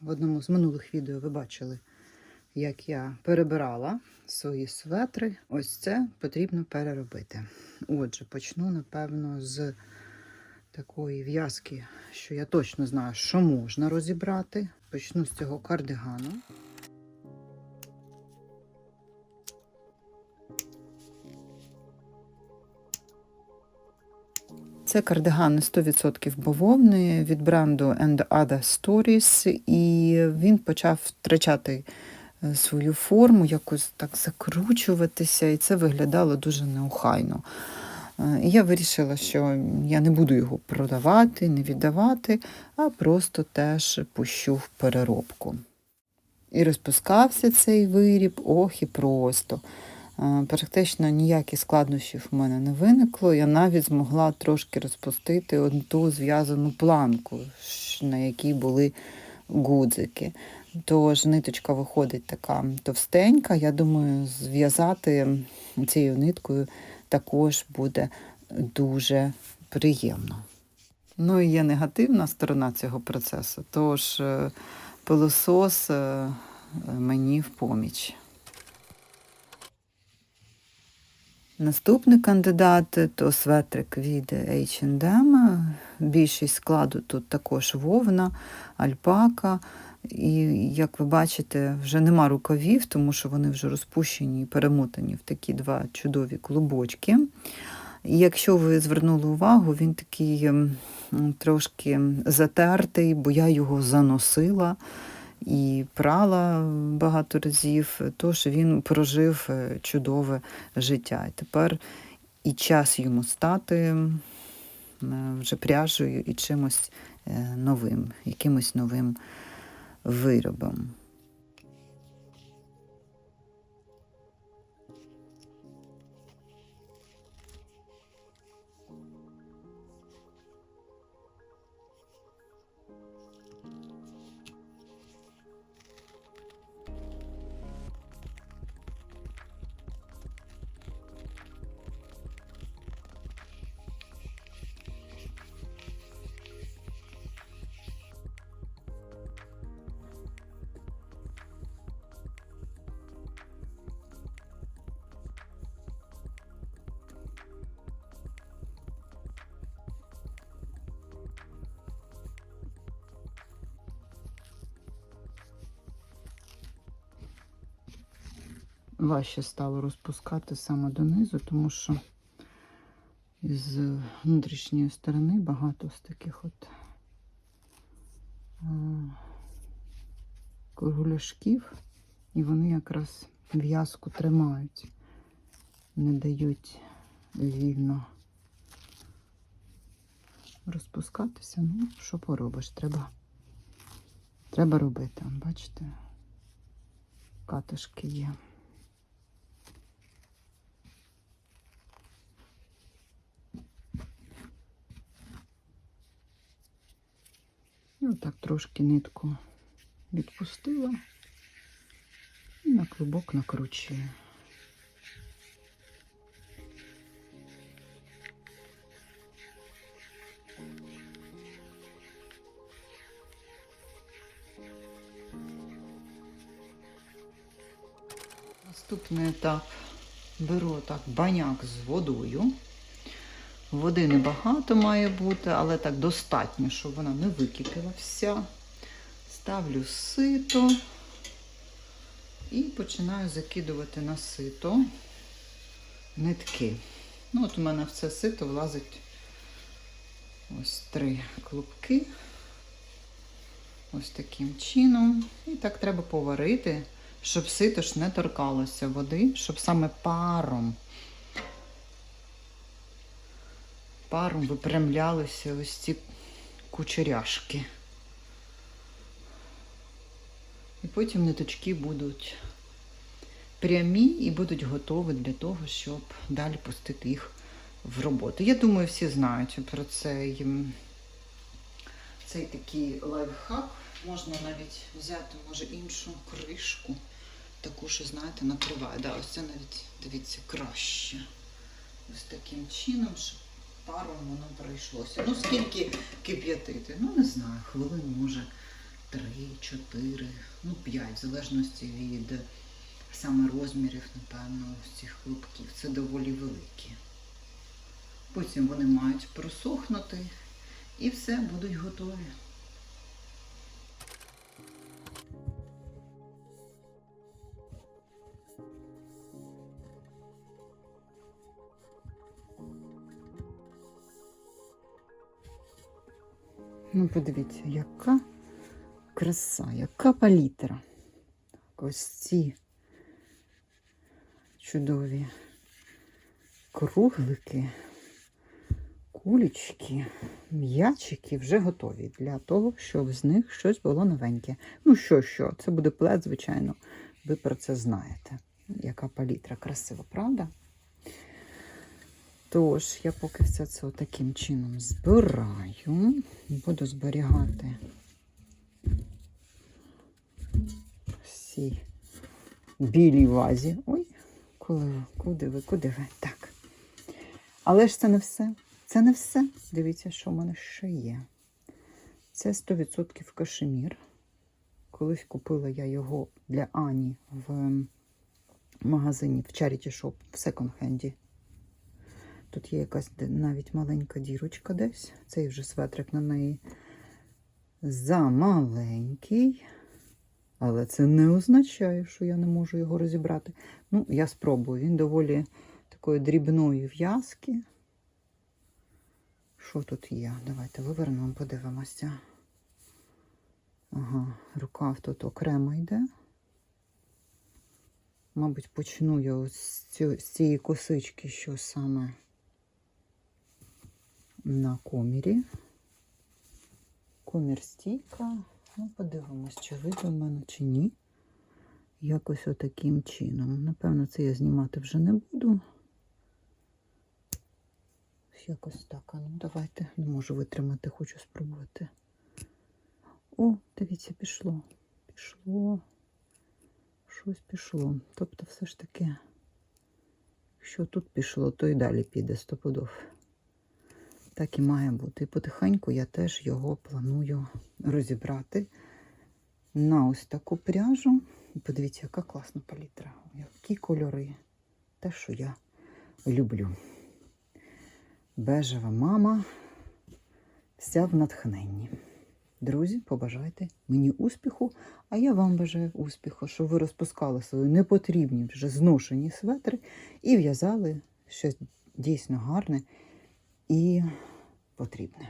В одному з минулих відео ви бачили, як я перебирала свої светри. Ось це потрібно переробити. Отже, почну, напевно, з такої в'язки, що я точно знаю, що можна розібрати. Почну з цього кардигану. Це кардиган 100% бавовни від бренду And Other Stories, і він почав втрачати е, свою форму, якось так закручуватися, і це виглядало дуже неохайно. Е, І я вирішила, що я не буду його продавати, не віддавати, а просто теж пущу в переробку. І розпускався цей виріб, ох і просто. Е, Практично ніяких складнощів в мене не виникло. Я навіть змогла трошки розпустити одну зв'язану планку, на якій були гудзики. Тож ниточка виходить така товстенька. Я думаю, зв'язати цією ниткою також буде дуже приємно. Ну і є негативна сторона цього процесу, тож е, пилосос е, мені в поміч. Наступний кандидат то светрик від H&M. Більшість складу тут також вовна, альпака. І, як ви бачите, вже нема рукавів, тому що вони вже розпущені і перемотані в такі два чудові клубочки. І якщо ви звернули увагу, він такий трошки затертий, бо я його заносила і прала багато разів, тож він прожив е, чудове життя. І тепер і час йому стати е, вже пряжею і чимось е, новим, якимось новим виробом. Важче стало розпускати саме донизу, тому що з внутрішньої сторони багато з таких от а, кругляшків, і вони якраз в'язку тримають, не дають вільно розпускатися. Ну, що поробиш, треба, треба робити. Бачите, катишки є. І отак трошки нитку відпустила і на клубок накручую. Наступний етап беру так баняк з водою. Води небагато має бути, але так достатньо, щоб вона не википіла вся. Ставлю сито і починаю закидувати на сито нитки. Ну, от у мене в це сито влазить ось три клубки. Ось таким чином. І так треба поварити, щоб сито ж не торкалося води, щоб саме паром. Паром випрямлялися ось ці кучеряшки. І потім ниточки будуть прямі і будуть готові для того, щоб далі пустити їх в роботу. Я думаю, всі знають про цей, цей такий лайфхак. Можна навіть взяти, може, іншу кришку, таку, що, знаєте, накриває. Да, ось це навіть, дивіться, краще. Ось таким чином, щоб паром воно пройшлося. Ну, скільки кип'ятити? Ну, не знаю, хвилин може 3, 4, ну 5, в залежності від саме розмірів, напевно, цих клубків. Це доволі великі. Потім вони мають просохнути і все, будуть готові. Ну, подивіться, яка краса, яка палітра. Ось ці чудові круглики, кулечки, м'ячики вже готові для того, щоб з них щось було новеньке. Ну, що, що, це буде плед, звичайно. Ви про це знаєте. Яка палітра красива, правда? Тож, я поки все це таким чином збираю, буду зберігати всі білій вазі. Ой, коли ви, куди ви, куди ви? Так. Але ж це не все. Це не все. Дивіться, що в мене ще є. Це 100% кашемір. Колись купила я його для Ані в магазині в Charity Shop в секонд-хенді. Тут є якась навіть маленька дірочка десь. Цей вже светрик на неї замаленький. Але це не означає, що я не можу його розібрати. Ну, я спробую. Він доволі такої дрібної в'язки. Що тут є? Давайте вивернемо, подивимося. Ага, рукав тут окремо йде. Мабуть, почну я ось з цієї косички, що саме на комірі. Комір стійка. Ну, подивимось, чи вийде в мене, чи ні. Якось отаким чином. Напевно, це я знімати вже не буду. Якось так. А ну давайте. Не можу витримати, хочу спробувати. О, дивіться, пішло. Пішло. Щось пішло. Тобто, все ж таки, якщо тут пішло, то і далі піде стопудов. Так і має бути. І потихеньку я теж його планую розібрати на ось таку пряжу. Подивіться, яка класна палітра. Які кольори. Те, що я люблю. Бежева мама. Вся в натхненні. Друзі, побажайте мені успіху, а я вам бажаю успіху, щоб ви розпускали свої непотрібні вже зношені светри і в'язали щось дійсно гарне і потрібне.